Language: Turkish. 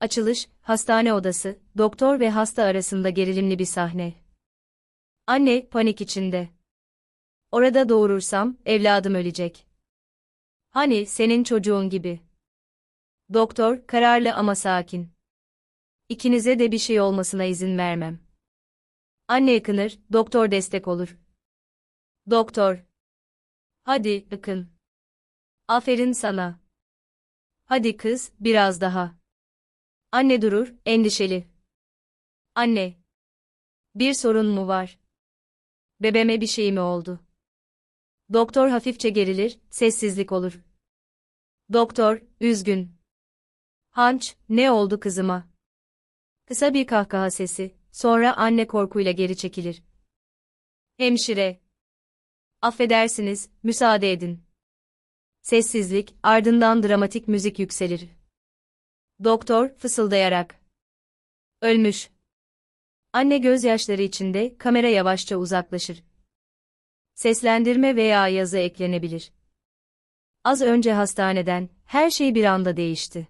Açılış, hastane odası, doktor ve hasta arasında gerilimli bir sahne. Anne, panik içinde. Orada doğurursam, evladım ölecek. Hani, senin çocuğun gibi. Doktor, kararlı ama sakin. İkinize de bir şey olmasına izin vermem. Anne yakınır, doktor destek olur. Doktor. Hadi, ıkın. Aferin sana. Hadi kız, biraz daha. Anne durur, endişeli. Anne. Bir sorun mu var? Bebeme bir şey mi oldu? Doktor hafifçe gerilir, sessizlik olur. Doktor, üzgün. Hanç, ne oldu kızıma? Kısa bir kahkaha sesi, sonra anne korkuyla geri çekilir. Hemşire. Affedersiniz, müsaade edin. Sessizlik, ardından dramatik müzik yükselir. Doktor, fısıldayarak. Ölmüş. Anne gözyaşları içinde, kamera yavaşça uzaklaşır. Seslendirme veya yazı eklenebilir. Az önce hastaneden, her şey bir anda değişti.